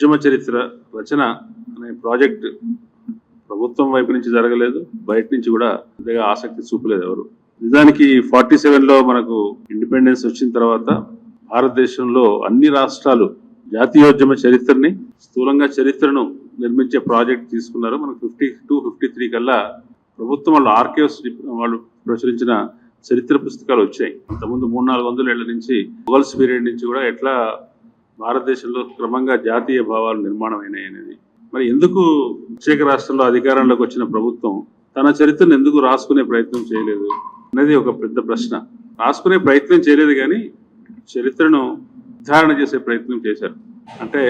ఉద్యమ చరిత్ర రచన అనే ప్రాజెక్ట్ ప్రభుత్వం వైపు నుంచి జరగలేదు బయట నుంచి కూడా పెద్దగా ఆసక్తి చూపలేదు ఎవరు. నిజానికి ఫార్టీ సెవెన్లో మనకు ఇండిపెండెన్స్ వచ్చిన తర్వాత భారతదేశంలో అన్ని రాష్ట్రాలు జాతీయోద్యమ చరిత్రని స్థూలంగా చరిత్రను నిర్మించే ప్రాజెక్ట్ తీసుకున్నారు. మనకు ఫిఫ్టీ టూ ఫిఫ్టీ త్రీ కల్లా ప్రభుత్వం వాళ్ళు ఆర్కేవ్స్ వాళ్ళు ప్రచురించిన చరిత్ర పుస్తకాలు వచ్చాయి. అంతకుముందు మూడు నాలుగు వందల ఏళ్ళ నుంచి మొఘల్స్ పీరియడ్ నుంచి కూడా ఎట్లా భారతదేశంలో క్రమంగా జాతీయ భావాలు నిర్మాణమైనాయనేది. మరి ఎందుకు ప్రత్యేక రాష్ట్రంలో అధికారంలోకి వచ్చిన ప్రభుత్వం తన చరిత్రను ఎందుకు రాసుకునే ప్రయత్నం చేయలేదు అనేది ఒక పెద్ద ప్రశ్న. రాసుకునే ప్రయత్నం చేయలేదు కానీ చరిత్రను నిర్ధారణ చేసే ప్రయత్నం చేశారు. అంటే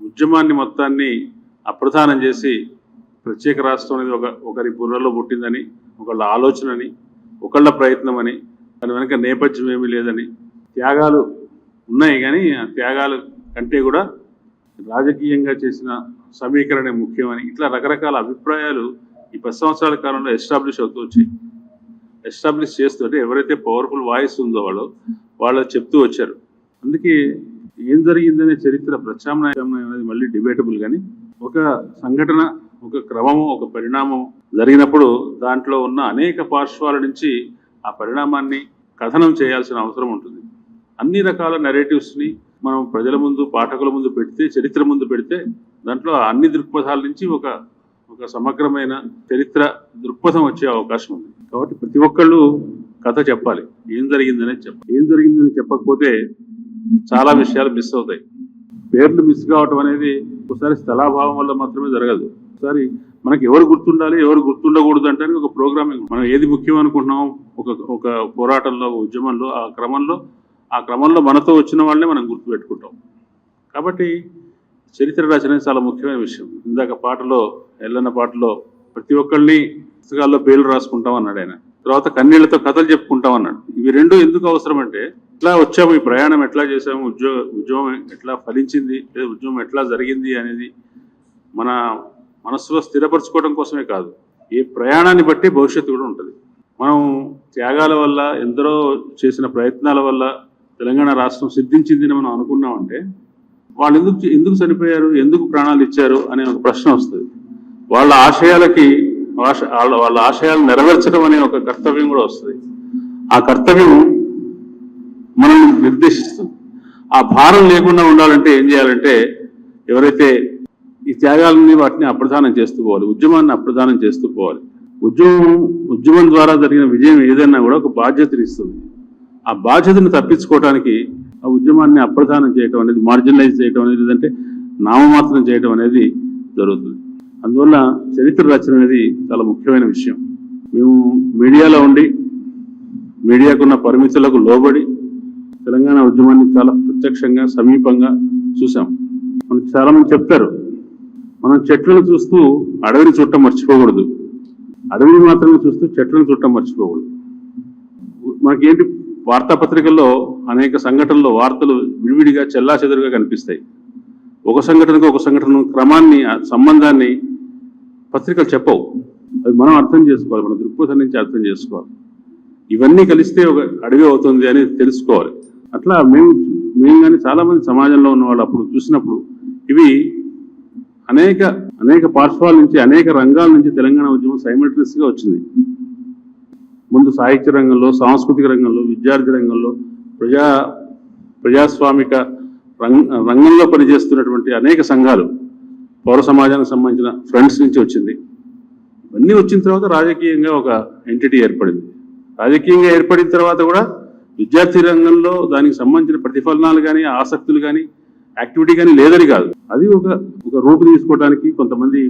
ఉద్యమాన్ని మొత్తాన్ని అప్రధానం చేసి ప్రత్యేక రాష్ట్రం అనేది ఒక ఒకరి బుర్రలో పుట్టిందని ఒకళ్ళ ఆలోచనని ఒకళ్ళ ప్రయత్నం అని దాని వెనక నేపథ్యం ఏమీ లేదని త్యాగాలు ఉన్నాయి కానీ ఆ త్యాగాల కంటే కూడా రాజకీయంగా చేసిన సమీకరణ ముఖ్యమని ఇట్లా రకరకాల అభిప్రాయాలు ఈ పది సంవత్సరాల కాలంలో ఎస్టాబ్లిష్ అవుతూ వచ్చాయి. ఎస్టాబ్లిష్ చేస్తూ అంటే ఎవరైతే పవర్ఫుల్ వాయిస్ ఉందో వాళ్ళు వాళ్ళు చెప్తూ వచ్చారు. అందుకే ఏం జరిగిందనే చరిత్ర ప్రత్యామ్నాయం అనేది మళ్ళీ డిబేటబుల్ కానీ ఒక సంఘటన ఒక క్రమము ఒక పరిణామం జరిగినప్పుడు దాంట్లో ఉన్న అనేక పార్శ్వాల నుంచి ఆ పరిణామాన్ని కథనం చేయాల్సిన అవసరం ఉంటుంది. అన్ని రకాల నెరేటివ్స్ని మనం ప్రజల ముందు పాఠకుల ముందు పెడితే చరిత్ర ముందు పెడితే దాంట్లో అన్ని దృక్పథాల నుంచి ఒక ఒక సమగ్రమైన చరిత్ర దృక్పథం వచ్చే అవకాశం ఉంది. కాబట్టి ప్రతి ఒక్కళ్ళు కథ చెప్పాలి. ఏం జరిగిందనే చెప్పాలి. ఏం జరిగిందని చెప్పకపోతే చాలా విషయాలు మిస్ అవుతాయి. పేర్లు మిస్ కావటం అనేది ఒకసారి స్థలాభావం వల్ల మాత్రమే జరగదు. ఒకసారి మనకి ఎవరు గుర్తుండాలి ఎవరు గుర్తుండకూడదు అంటే ఒక ప్రోగ్రామింగ్ మనం ఏది ముఖ్యం అనుకుంటున్నాం ఒక ఒక పోరాటంలో ఉద్యమంలో ఆ క్రమంలో ఆ క్రమంలో మనతో వచ్చిన వాళ్ళనే మనం గుర్తుపెట్టుకుంటాం. కాబట్టి చరిత్ర రచన చాలా ముఖ్యమైన విషయం. ఇందాక పాటలో ఎల్లన్న పాటలో ప్రతి ఒక్కళ్ళని పుస్తకాల్లో పేర్లు రాసుకుంటాం అన్నాడు ఆయన. తర్వాత కన్నీళ్ళతో కథలు చెప్పుకుంటాం అన్నాడు. ఇవి రెండు ఎందుకు అవసరం అంటే ఎట్లా వచ్చాము ఈ ప్రయాణం ఎట్లా చేసాము ఉద్యోగ ఉద్యోగం ఎట్లా ఫలించింది లేదా ఉద్యమం ఎట్లా జరిగింది అనేది మన మనస్సులో స్థిరపరచుకోవడం కోసమే కాదు. ఈ ప్రయాణాన్ని బట్టి భవిష్యత్తు కూడా ఉంటుంది. మనం త్యాగాల వల్ల ఎందరో చేసిన ప్రయత్నాల వల్ల తెలంగాణ రాష్ట్రం సిద్ధించిందని మనం అనుకున్నామంటే వాళ్ళు ఎందుకు ఎందుకు చనిపోయారు ఎందుకు ప్రాణాలు ఇచ్చారు అనే ఒక ప్రశ్న వస్తుంది. వాళ్ళ ఆశయాలకి వాళ్ళ వాళ్ళ ఆశయాలు నెరవేర్చడం అనే ఒక కర్తవ్యం కూడా వస్తుంది. ఆ కర్తవ్యం మనం నిర్దేశిస్తుంది ఆ భారం లేకుండా ఉండాలంటే ఏం చేయాలంటే ఎవరైతే ఈ త్యాగాలని వాటిని అప్రధానం చేస్తూ పోవాలి ఉద్యమాన్ని అప్రధానం చేస్తూ పోవాలి. ఉద్యమం ఉద్యమం ద్వారా జరిగిన విజయం ఏదైనా కూడా ఒక బాధ్యతని ఇస్తుంది ఆ బాధ్యతను తప్పించుకోవడానికి ఆ ఉద్యమాన్ని అప్రధానం చేయటం అనేది మార్జినలైజ్ చేయటం అనేది లేదంటే నామమాత్రం చేయటం అనేది జరుగుతుంది. అందువల్ల చరిత్ర రచన అనేది చాలా ముఖ్యమైన విషయం. మేము మీడియాలో ఉండి మీడియాకున్న పరిమితులకు లోబడి తెలంగాణ ఉద్యమాన్ని చాలా ప్రత్యక్షంగా సమీపంగా చూసాం మనకు చాలా మంది చెప్తారు మనం చెట్లను చూస్తూ అడవిని చుట్టం మర్చిపోకూడదు. అడవిని మాత్రమే చూస్తూ చెట్లను చుట్టం మర్చిపోకూడదు. మనకేంటి వార్తాపత్రికల్లో అనేక సంఘటనలు వార్తలు విడివిడిగా చెల్లాచెదురుగా కనిపిస్తాయి. ఒక సంఘటనకు ఒక సంఘటన క్రమాన్ని సంబంధాన్ని పత్రికలు చెప్పవు. అది మనం అర్థం చేసుకోవాలి మన దృక్పథం నుంచి అర్థం చేసుకోవాలి. ఇవన్నీ కలిస్తే ఒక అడవి అవుతుంది అని తెలుసుకోవాలి. అట్లా మేము మేము కానీ చాలామంది సమాజంలో ఉన్న వాళ్ళు అప్పుడు చూసినప్పుడు ఇవి అనేక అనేక పార్శ్వాల నుంచి అనేక రంగాల నుంచి తెలంగాణ ఉద్యమం సైమల్టనస్గా వచ్చింది. ముందు సాహిత్య రంగంలో సాంస్కృతిక రంగంలో విద్యార్థి రంగంలో ప్రజా ప్రజాస్వామిక రంగ రంగంలో పనిచేస్తున్నటువంటి అనేక సంఘాలు పౌర సమాజానికి సంబంధించిన ఫ్రెండ్స్ నుంచి వచ్చింది. ఇవన్నీ వచ్చిన తర్వాత రాజకీయంగా ఒక ఎంటిటీ ఏర్పడింది. రాజకీయంగా ఏర్పడిన తర్వాత కూడా విద్యార్థి రంగంలో దానికి సంబంధించిన ప్రతిఫలనాలు కానీ ఆసక్తులు కానీ యాక్టివిటీ కానీ లేదని కాదు. అది ఒక ఒక రూపు తీసుకోవడానికి కొంతమంది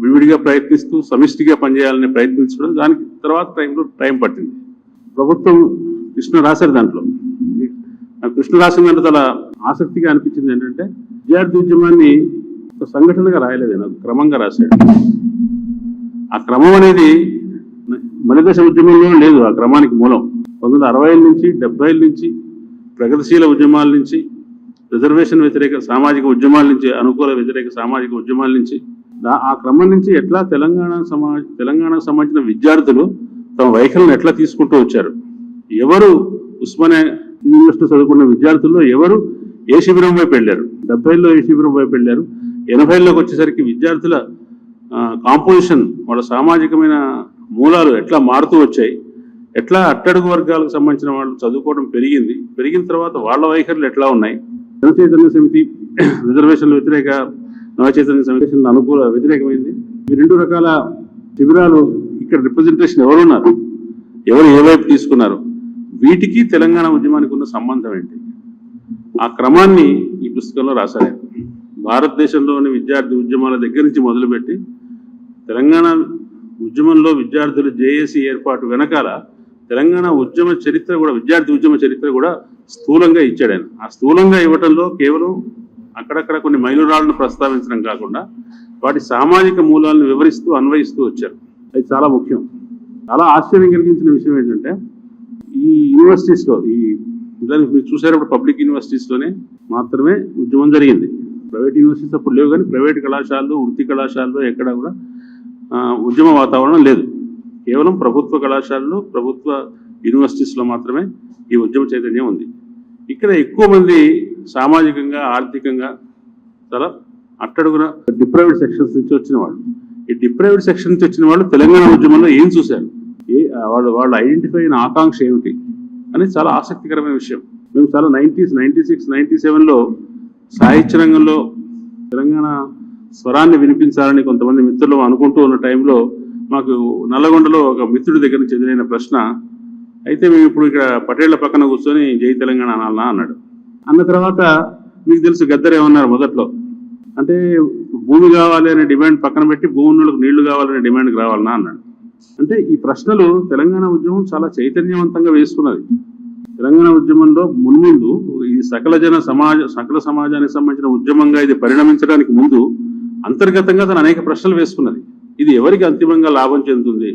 విడివిడిగా ప్రయత్నిస్తూ సమిష్టిగా పనిచేయాలని ప్రయత్నించడం దానికి తర్వాత టైంలో టైం పట్టింది. ప్రభుత్వం కృష్ణ రాశారు దాంట్లో. నాకు కృష్ణ రాసిన దాంట్లో చాలా ఆసక్తిగా అనిపించింది ఏంటంటే విద్యార్థి ఉద్యమాన్ని ఒక సంఘటనగా రాయలేదు నాకు క్రమంగా రాశాడు. ఆ క్రమం అనేది మలిదశ ఉద్యమంలో లేదు ఆ క్రమానికి మూలం. పంతొమ్మిది అరవై నుంచి డెబ్బై నుంచి ప్రగతిశీల ఉద్యమాల నుంచి రిజర్వేషన్ వ్యతిరేక సామాజిక ఉద్యమాల నుంచి అనుకూల వ్యతిరేక సామాజిక ఉద్యమాల నుంచి ఆ క్రమం నుంచి ఎట్లా తెలంగాణ సమాజ తెలంగాణకు సంబంధించిన విద్యార్థులు తమ వైఖరిని ఎట్లా తీసుకుంటూ వచ్చారు? ఎవరు ఉస్మానియా యూనివర్సిటీ చదువుకున్న విద్యార్థుల్లో ఎవరు ఏ శిబిరం వైపు వెళ్ళారు? డెబ్బైలో ఏ శిబిరం వైపు వెళ్ళారు? ఎనభైలోకి వచ్చేసరికి విద్యార్థుల కాంపోజిషన్ వాళ్ళ సామాజికమైన మూలాలు ఎట్లా మారుతూ వచ్చాయి? ఎట్లా అట్టడుగు వర్గాలకు సంబంధించిన వాళ్ళు చదువుకోవడం పెరిగింది? పెరిగిన తర్వాత వాళ్ళ వైఖరులు ఎట్లా ఉన్నాయి? జన సమితి రిజర్వేషన్ల వ్యతిరేక చైతన్య సమితి అనుకూల వ్యతిరేకమైంది. ఈ రెండు రకాల శిబిరాలు ఇక్కడ రిప్రజెంటేషన్ ఎవరున్నారు? ఎవరు ఏ వైపు తీసుకున్నారు? వీటికి తెలంగాణ ఉద్యమానికి ఉన్న సంబంధం ఏంటి? ఆ క్రమాన్ని ఈ పుస్తకంలో రాశారు. భారతదేశంలోని విద్యార్థి ఉద్యమాల దగ్గర నుంచి మొదలుపెట్టి తెలంగాణ ఉద్యమంలో విద్యార్థులు జేఏసీ ఏర్పాటు వెనకాల తెలంగాణ ఉద్యమ చరిత్ర కూడా విద్యార్థి ఉద్యమ చరిత్ర కూడా స్థూలంగా ఇచ్చాడు ఆయన. ఆ స్థూలంగా ఇవ్వటంలో కేవలం అక్కడక్కడ కొన్ని మైలురాళ్ళను ప్రస్తావించడం కాకుండా వాటి సామాజిక మూలాలను వివరిస్తూ అన్వయిస్తూ వచ్చారు. అది చాలా ముఖ్యం. చాలా ఆశ్చర్యం కలిగించిన విషయం ఏంటంటే ఈ యూనివర్సిటీస్లో ఈ దానికి మీరు చూసేటప్పుడు పబ్లిక్ యూనివర్సిటీస్లోనే మాత్రమే ఉద్యమం జరిగింది. ప్రైవేట్ యూనివర్సిటీస్ అప్పుడు లేవు కానీ ప్రైవేట్ కళాశాలలు వృత్తి కళాశాలలో ఎక్కడా కూడా ఉద్యమ వాతావరణం లేదు. కేవలం ప్రభుత్వ కళాశాలలు ప్రభుత్వ యూనివర్సిటీస్లో మాత్రమే ఈ ఉద్యమ చైతన్యం ఉంది. ఇక్కడ ఎక్కువ మంది సామాజికంగా ఆర్థికంగా చాలా అట్టడుగున డిప్రైవ్డ్ సెక్షన్స్ నుంచి వచ్చిన వాళ్ళు. ఈ డిప్రైవ్డ్ సెక్షన్ నుంచి వచ్చిన వాళ్ళు తెలంగాణ ఉద్యమంలో ఏం చూశారు? ఏ వాళ్ళు వాళ్ళు ఐడెంటిఫై అయిన ఆకాంక్ష ఏమిటి? అనేది చాలా ఆసక్తికరమైన విషయం. మేము చాలా నైంటీస్ నైంటీ సిక్స్ నైంటీ సెవెన్లో సాహిత్య రంగంలో తెలంగాణ స్వరాన్ని వినిపించాలని కొంతమంది మిత్రులు అనుకుంటూ ఉన్న టైంలో మాకు నల్లగొండలో ఒక మిత్రుడి దగ్గర చెందిన ప్రశ్న అయితే మేము ఇప్పుడు ఇక్కడ పటేళ్ళ పక్కన కూర్చొని జై తెలంగాణ అనాలనా అన్నాడు. అన్న తర్వాత మీకు తెలుసు గద్దరు ఏమన్నారు మొదట్లో? అంటే భూమి కావాలి అనే డిమాండ్ పక్కన పెట్టి భూములకు నీళ్ళు కావాలనే డిమాండ్కి రావాలనా అన్నాడు. అంటే ఈ ప్రశ్నలు తెలంగాణ ఉద్యమం చాలా చైతన్యవంతంగా వేసుకున్నది. తెలంగాణ ఉద్యమంలో మున్ముందు ఈ సకల జన సమాజ సకల సమాజానికి సంబంధించిన ఉద్యమంగా ఇది పరిణమించడానికి ముందు అంతర్గతంగా తను అనేక ప్రశ్నలు వేసుకున్నది. ఇది ఎవరికి అంతిమంగా లాభం చెందుతుంది?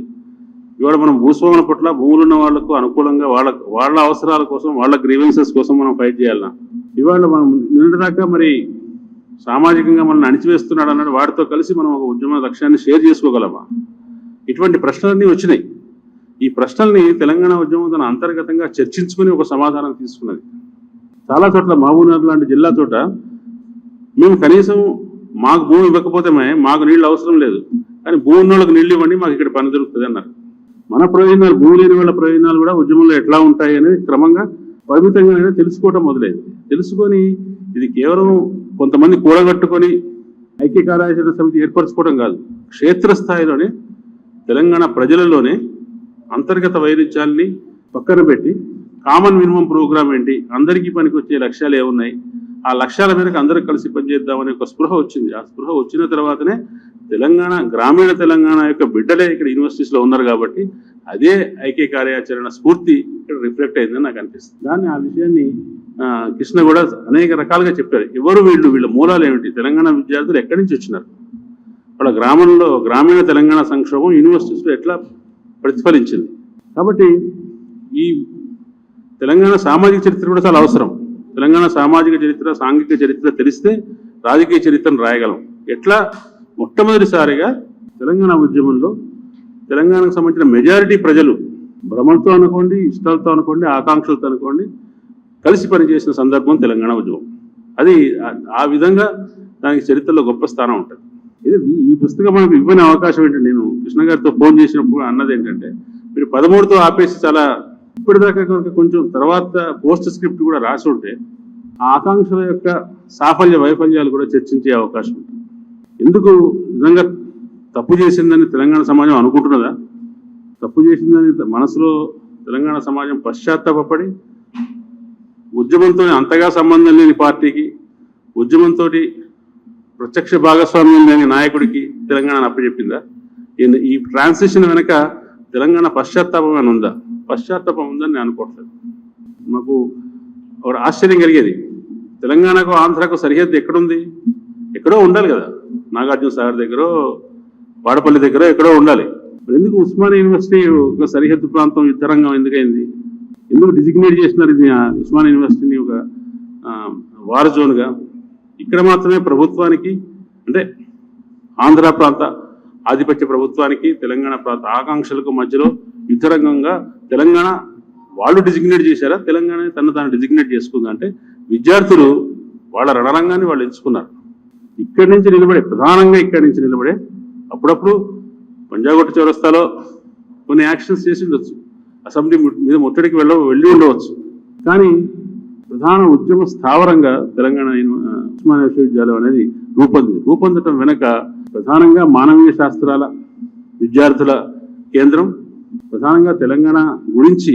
ఇవాళ మనం భూస్వాముల పట్ల భూములు ఉన్న వాళ్ళకు అనుకూలంగా వాళ్ళ వాళ్ళ అవసరాల కోసం వాళ్ళ గ్రీవెన్సెస్ కోసం మనం ఫైట్ చేయాలన్నా ఇవాళ మనం నిండదాకా మరి సామాజికంగా మనల్ని అణిచివేస్తున్నాడు అన్నాడు. వాడితో కలిసి మనం ఒక ఉద్యమ లక్ష్యాన్ని షేర్ చేసుకోగలమా? ఇటువంటి ప్రశ్నలన్నీ వచ్చినాయి. ఈ ప్రశ్నల్ని తెలంగాణ ఉద్యమం తన అంతర్గతంగా చర్చించుకుని ఒక సమాధానం తీసుకున్నది. చాలా చోట్ల మహబూబ్నగర్ లాంటి జిల్లా చోట మేము కనీసం మాకు భూమి ఇవ్వకపోతే మాకు నీళ్ళు అవసరం లేదు. కానీ భూమి ఉన్న వాళ్ళకి నీళ్ళు ఇవ్వండి మాకు ఇక్కడ పని దొరుకుతుంది అన్నారు. మన ప్రయోజనాలు భూమి లేని వాళ్ళ ప్రయోజనాలు కూడా ఉద్యమంలో ఎట్లా ఉంటాయి అనేది క్రమంగా పరిమితంగా తెలుసుకోవటం మొదలైంది. తెలుసుకొని ఇది కేవలం కొంతమంది కూడగట్టుకొని ఐక్య కార్యాచరణ సమితి ఏర్పరచుకోవడం కాదు. క్షేత్రస్థాయిలోనే తెలంగాణ ప్రజలలోనే అంతర్గత వైరుధ్యాల్ని పక్కన పెట్టి కామన్ మినిమం ప్రోగ్రామ్ ఏంటి అందరికీ పనికొచ్చే లక్ష్యాలు ఏమున్నాయి ఆ లక్ష్యాల మేరకు అందరూ కలిసి పనిచేద్దామనే ఒక స్పృహ వచ్చింది. ఆ స్పృహ వచ్చిన తర్వాతనే తెలంగాణ గ్రామీణ తెలంగాణ యొక్క బిడ్డలే ఇక్కడ యూనివర్సిటీస్లో ఉన్నారు కాబట్టి అదే ఐక్య కార్యాచరణ స్ఫూర్తి ఇక్కడ రిఫ్లెక్ట్ అయిందని నాకు అనిపిస్తుంది. దాన్ని ఆ విషయాన్ని కృష్ణ కూడా అనేక రకాలుగా చెప్పారు. ఎవరు వీళ్ళు? వీళ్ళ మూలాలు ఏమిటి? తెలంగాణ విద్యార్థులు ఎక్కడి నుంచి వచ్చినారు? వాళ్ళ గ్రామంలో గ్రామీణ తెలంగాణ సంక్షోభం యూనివర్సిటీస్లో ఎట్లా ప్రతిఫలించింది? కాబట్టి ఈ తెలంగాణ సామాజిక చరిత్ర కూడా చాలా అవసరం. తెలంగాణ సామాజిక చరిత్ర సాంఘిక చరిత్ర తెలిస్తే రాజకీయ చరిత్రను రాయగలం. ఎట్లా మొట్టమొదటిసారిగా తెలంగాణ ఉద్యమంలో తెలంగాణకు సంబంధించిన మెజారిటీ ప్రజలు భ్రమలతో అనుకోండి ఇష్టాలతో అనుకోండి ఆకాంక్షలతో అనుకోండి కలిసి పనిచేసిన సందర్భం తెలంగాణ ఉద్యమం. అది ఆ- విధంగా దానికి చరిత్రలో గొప్ప స్థానం ఉంటుంది. ఇది ఈ- పుస్తకం మనకు ఇవ్వని అవకాశం ఏంటంటే నేను కృష్ణ గారితో ఫోన్ చేసినప్పుడు అన్నది ఏంటంటే మీరు పదమూడుతో ఆపేసి చాలా ఇప్పటిదాకా కనుక కొంచెం తర్వాత పోస్ట్ స్క్రిప్ట్ కూడా రాసి ఉంటే ఆ ఆకాంక్షల యొక్క సాఫల్య వైఫల్యాలు కూడా చర్చించే అవకాశం ఉంటుంది. ఎందుకు నిజంగా తప్పు చేసిందని తెలంగాణ సమాజం అనుకుంటున్నదా? తప్పు చేసిందని మనసులో తెలంగాణ సమాజం పశ్చాత్తాపడి ఉద్యమంతో అంతగా సంబంధం లేని పార్టీకి ఉద్యమంతో ప్రత్యక్ష భాగస్వామ్యం లేని నాయకుడికి తెలంగాణ అప్పచెప్పిందా? ఈ- ట్రాన్సిషన్ వెనక తెలంగాణ పశ్చాత్తాపం అని ఉందా? పశ్చాత్తాపం ఉందని నేను అనుకోవట్లేదు. మాకు ఒక ఆశ్చర్యం కలిగేది. తెలంగాణకు ఆంధ్రాకు సరిహద్దు ఎక్కడుంది? ఎక్కడో ఉండాలి కదా. నాగార్జున సాగర్ దగ్గర వాడపల్లి దగ్గర ఎక్కడో ఉండాలి. మరి ఎందుకు ఉస్మానియా యూనివర్సిటీ ఒక సరిహద్దు ప్రాంతం యుద్ధరంగం ఎందుకైంది? ఎందుకు డిజిగ్నేట్ చేసినారు ఇది ఆ ఉస్మానియా యూనివర్సిటీని ఒక వార్ జోన్గా? ఇక్కడ మాత్రమే ప్రభుత్వానికి అంటే ఆంధ్ర ప్రాంత ఆధిపత్య ప్రభుత్వానికి తెలంగాణ ప్రాంత ఆకాంక్షలకు మధ్యలో యుద్ధరంగంగా తెలంగాణ వాళ్ళు డిజిగ్నేట్ చేశారా? తెలంగాణ తను తాను డిజిగ్నేట్ చేసుకుందా అంటే విద్యార్థులు వాళ్ళ రణరంగాన్ని వాళ్ళు ఎంచుకున్నారు. ఇక్కడి నుంచి నిలబడే ప్రధానంగా ఇక్కడి నుంచి నిలబడే అప్పుడప్పుడు పంజాగొట్ట చౌరస్తాలో కొన్ని యాక్షన్స్ చేసి ఉండొచ్చు. అసెంబ్లీ మీద ముట్టడికి వెళ్ళ వెళ్ళి ఉండవచ్చు. కానీ ప్రధాన ఉద్యమ స్థావరంగా తెలంగాణ ఉస్మానియా విశ్వవిద్యాలయం అనేది రూపొంది రూపొందటం వెనక ప్రధానంగా మానవీయ శాస్త్రాల విద్యార్థుల కేంద్రం ప్రధానంగా తెలంగాణ గురించి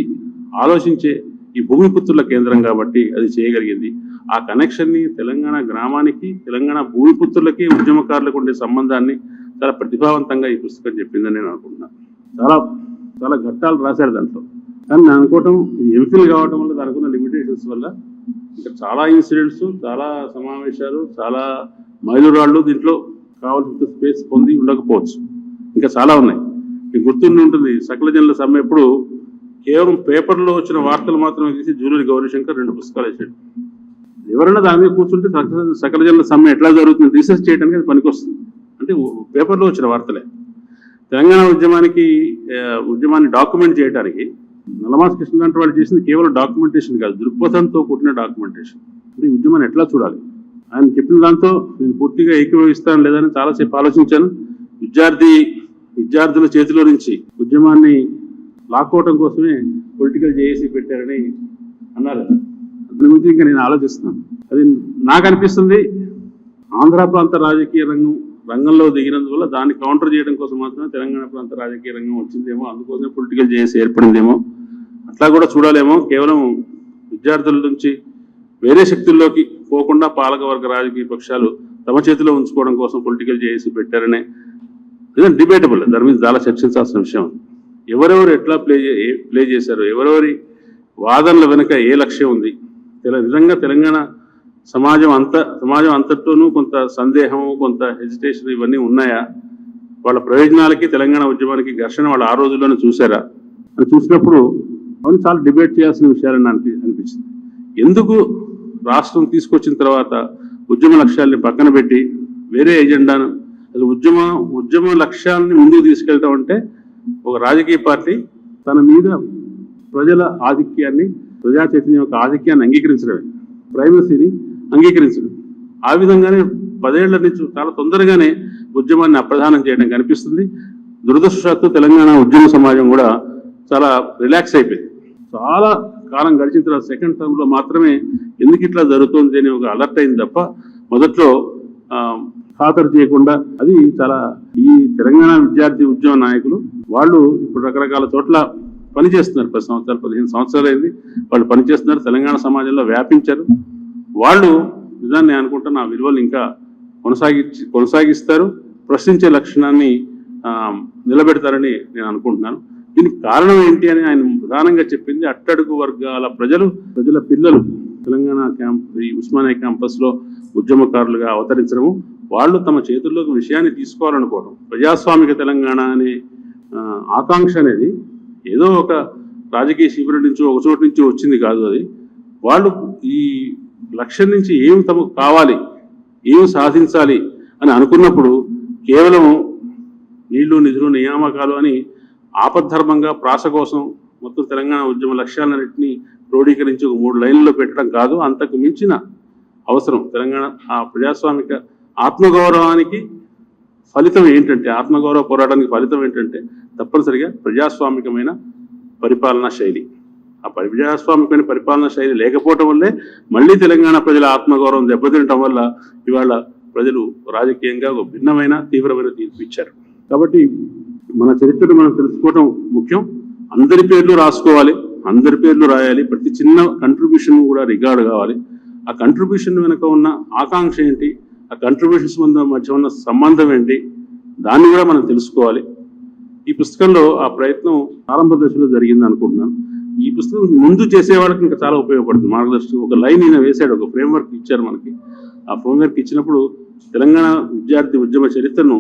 ఆలోచించే ఈ భూమిపుత్రుల కేంద్రం కాబట్టి అది చేయగలిగింది. ఆ కనెక్షన్ని తెలంగాణ గ్రామానికి తెలంగాణ భూమిపుత్రులకి ఉద్యమకారులకు ఉండే సంబంధాన్ని చాలా ప్రతిభావంతంగా ఈ పుస్తకం చెప్పిందని నేను అనుకుంటున్నాను చాలా చాలా ఘట్టాలు రాశారు దాంట్లో. కానీ నేను అనుకోవటం ఇది ఎంఫిల్ కావటం వల్ల దానికున్న లిమిటేషన్స్ వల్ల ఇంకా చాలా ఇన్సిడెంట్స్ చాలా సమావేశాలు చాలా మైలురాళ్ళు దీంట్లో కావాల్సిన స్పేస్ పొంది ఉండకపోవచ్చు. ఇంకా చాలా ఉన్నాయి. మీకు గుర్తుండి ఉంటుంది సకల జనుల సమ్మె ఎప్పుడు కేవలం పేపర్లో వచ్చిన వార్తలు మాత్రమే తీసి జూనియర్ గౌరీశంకర్ రెండు పుస్తకాలు వేసాడు. ఎవరైనా దాని మీద కూర్చుంటే సకల సకల జనుల సమ్మె ఎట్లా జరుగుతుంది రీసెర్చ్ చేయడానికి అది పనికొస్తుంది. అంటే పేపర్లో వచ్చిన వార్తలే. తెలంగాణ ఉద్యమానికి ఉద్యమాన్ని డాక్యుమెంట్ చేయడానికి నల్లమాస్ కృష్ణ లాంటి వాళ్ళు చేసింది కేవలం డాక్యుమెంటేషన్ కాదు దృక్పథంతో కూడిన డాక్యుమెంటేషన్. అంటే ఈ ఉద్యమాన్ని ఎట్లా చూడాలి? ఆయన చెప్పిన దాంతో నేను పూర్తిగా ఏకీభవిస్తాను లేదని చాలాసేపు ఆలోచించాను. విద్యార్థి విద్యార్థుల చేతిలో నుంచి ఉద్యమాన్ని లాక్కోవటం కోసమే పొలిటికల్ జేఏసీ పెట్టారని అన్నారు. దాని గురించి ఇంకా నేను ఆలోచిస్తున్నాను. అది నాకు అనిపిస్తుంది ఆంధ్ర ప్రాంత రాజకీయ రంగం రంగంలో దిగినందువల్ల దాన్ని కౌంటర్ చేయడం కోసం మాత్రమే తెలంగాణ ప్రాంత రాజకీయ రంగం వచ్చిందేమో అందుకోసమే పొలిటికల్ జేఏసీ ఏర్పడిందేమో. అట్లా కూడా చూడాలేమో కేవలం విద్యార్థుల నుంచి వేరే శక్తుల్లోకి పోకుండా పాలకవర్గ రాజకీయ పక్షాలు తమ చేతిలో ఉంచుకోవడం కోసం పొలిటికల్ జేఏసీ పెట్టారనే డిబేటబుల్ దాని మీద చాలా చర్చించాల్సిన విషయం. ఎవరెవరు ఎట్లా ప్లే ప్లే చేశారు ఎవరెవరి వాదనల వెనుక ఏ లక్ష్యం ఉంది? తెల- నిజంగా తెలంగాణ సమాజం అంత సమాజం అంతటితోనూ కొంత సందేహం కొంత హెజిటేషన్ ఇవన్నీ ఉన్నాయా? వాళ్ళ ప్రయోజనాలకి తెలంగాణ ఉద్యమానికి ఘర్షణ వాళ్ళు ఆ రోజుల్లోనే చూసారా అని చూసినప్పుడు అవును చాలా డిబేట్ చేయాల్సిన విషయాలని అనిపి అనిపించింది. ఎందుకు రాష్ట్రం తీసుకొచ్చిన తర్వాత ఉద్యమ లక్ష్యాల్ని పక్కన పెట్టి వేరే ఎజెండాను అసలు ఉద్యమ ఉద్యమ లక్ష్యాలని ముందుకు తీసుకెళ్తాం అంటే ఒక రాజకీయ పార్టీ తన మీద ప్రజల ఆధిక్యాన్ని ప్రజా చైతన్యం యొక్క ఆధిక్యాన్ని అంగీకరించడమే. ప్రైమసీని అంగీకరించడం. ఆ విధంగానే పదేళ్ళ నుంచి చాలా తొందరగానే ఉద్యమాన్ని అప్రధానం చేయడం కనిపిస్తుంది. దురదృష్టవశాత్తు తెలంగాణ ఉద్యమ సమాజం కూడా చాలా రిలాక్స్ అయిపోయింది. చాలా కాలం గడిచిన తర్వాత సెకండ్ టర్మ్లో మాత్రమే ఎందుకు ఇట్లా జరుగుతుంది అని ఒక అలర్ట్ అయింది తప్ప మొదట్లో ఖాతరు చేయకుండా అది చాలా ఈ తెలంగాణ విద్యార్థి ఉద్యమ నాయకులు వాళ్ళు ఇప్పుడు రకరకాల చోట్ల పనిచేస్తున్నారు. పది సంవత్సరాలు పదిహేను సంవత్సరాలు అయింది. వాళ్ళు పనిచేస్తున్నారు తెలంగాణ సమాజంలో వ్యాపించారు. వాళ్ళు నిజాన్ని అనుకుంటున్న నా విలువలు ఇంకా కొనసాగించి కొనసాగిస్తారు. ప్రశ్నించే లక్షణాన్ని నిలబెడతారని నేను అనుకుంటున్నాను. దీనికి కారణం ఏంటి అని ఆయన ప్రధానంగా చెప్పింది అట్టడుగు వర్గాల ప్రజలు ప్రజల పిల్లలు తెలంగాణ క్యాంప్ ఈ ఉస్మానియా క్యాంపస్లో ఉద్యమకారులుగా అవతరించడము. వాళ్ళు తమ చేతుల్లోకి విషయాన్ని తీసుకోవాలనుకోవడం. ప్రజాస్వామిక తెలంగాణ అనే ఆకాంక్ష అనేది ఏదో ఒక రాజకీయ శిబిరం నుంచి ఒక చోటు నుంచి వచ్చింది కాదు అది. వాళ్ళు ఈ లక్ష్యం నుంచి ఏం తమకు కావాలి ఏం సాధించాలి అని అనుకున్నప్పుడు కేవలం నీళ్ళు నిధులు నియామకాలు అని ఆపద్ధర్మంగా ప్రాస కోసం మొత్తం తెలంగాణ ఉద్యమ లక్ష్యాలన్నింటినీ క్రోడీకరించి ఒక మూడు లైన్లలో పెట్టడం కాదు. అంతకు మించిన అవసరం తెలంగాణ ఆ ప్రజాస్వామిక ఆత్మగౌరవానికి ఫలితం ఏంటంటే ఆత్మగౌరవ పోరాటానికి ఫలితం ఏంటంటే తప్పనిసరిగా ప్రజాస్వామికమైన పరిపాలనా శైలి. ఆ పరి- ప్రజాస్వామికమైన పరిపాలనా శైలి లేకపోవటం వల్లే మళ్ళీ తెలంగాణ ప్రజల ఆత్మగౌరవం దెబ్బతినటం వల్ల ఇవాళ ప్రజలు రాజకీయంగా ఒక భిన్నమైన తీవ్రమైన తీర్పు ఇచ్చారు. కాబట్టి మన చరిత్రను మనం తెలుసుకోవటం ముఖ్యం. అందరి పేర్లు రాసుకోవాలి అందరి పేర్లు రాయాలి. ప్రతి చిన్న కంట్రిబ్యూషన్ కూడా రికార్డు కావాలి. ఆ కంట్రిబ్యూషన్ వెనుక ఉన్న ఆకాంక్ష ఏంటి? ఆ కంట్రిబ్యూషన్స్ మధ్య ఉన్న సంబంధం ఏంటి? దాన్ని కూడా మనం తెలుసుకోవాలి. ఈ పుస్తకంలో ఆ ప్రయత్నం ప్రారంభ దశలో జరిగింది అనుకుంటున్నాను. ఈ పుస్తకం ముందు చేసేవాళ్ళకి ఇంకా చాలా ఉపయోగపడుతుంది. మార్గదర్శకం ఒక లైన్ ఈయన వేశాడు ఒక ఫ్రేమ్వర్క్ ఇచ్చారు మనకి. ఆ ఫ్రేమ్వర్క్ ఇచ్చినప్పుడు తెలంగాణ విద్యార్థి ఉద్యమ చరిత్రను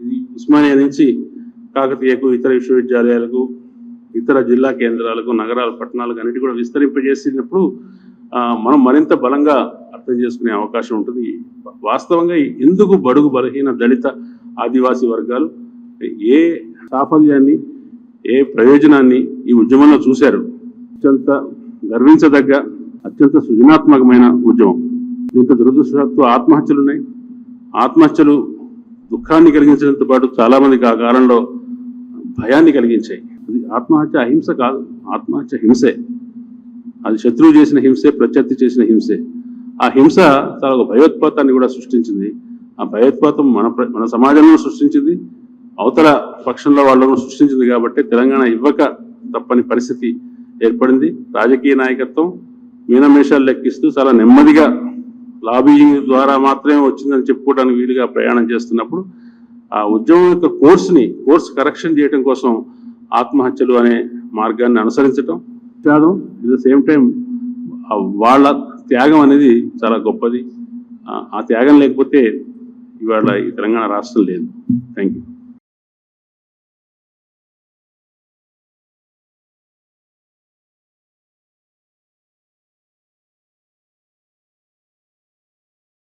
ఇది ఉస్మానియా నుంచి కాకతీయకు ఇతర విశ్వవిద్యాలయాలకు ఇతర జిల్లా కేంద్రాలకు నగరాలు పట్టణాలకు అన్నిటి కూడా విస్తరింపజేసినప్పుడు మనం మరింత బలంగా అర్థం చేసుకునే అవకాశం ఉంటుంది. వాస్తవంగా ఎందుకు బడుగు బలహీన దళిత ఆదివాసీ వర్గాలు? ఏ సాఫల్యాన్ని ఏ ప్రయోజనాన్ని ఈ ఉద్యమంలో చూశారు? అత్యంత గర్వించదగ్గ అత్యంత సృజనాత్మకమైన ఉద్యమం. దీంట్లో దురదృష్టత్వ ఆత్మహత్యలు ఉన్నాయి. ఆత్మహత్యలు దుఃఖాన్ని కలిగించడంతో పాటు చాలామందికి ఆ కాలంలో భయాన్ని కలిగించాయి. ఆత్మహత్య అహింస కాదు. ఆత్మహత్య హింసే. అది శత్రువు చేసిన హింసే ప్రత్యర్థి చేసిన హింసే. ఆ హింస చాలా ఒక భయోత్పాతాన్ని కూడా సృష్టించింది. ఆ భయోత్పాతం మన ప్ర- మన సమాజంలో సృష్టించింది. అవతల పక్షంలో వాళ్ళను సృష్టించింది కాబట్టి తెలంగాణ ఇవ్వక తప్పని పరిస్థితి ఏర్పడింది. రాజకీయ నాయకత్వం మీనమేషాలు లెక్కిస్తూ చాలా నెమ్మదిగా లాబీయింగ్ ద్వారా మాత్రమే వచ్చిందని చెప్పుకోవడానికి వీలుగా ప్రయాణం చేస్తున్నప్పుడు ఆ ఉద్యమం యొక్క కోర్సుని కోర్స్ కరెక్షన్ చేయడం కోసం ఆత్మహత్యలు అనే మార్గాన్ని అనుసరించటం త్యాగం అట్ ద సేమ్ టైం వాళ్ళ త్యాగం అనేది చాలా గొప్పది. ఆ త్యాగం లేకపోతే ఇవాళ ఈ తెలంగాణ రాష్ట్రం లేదు. Thank you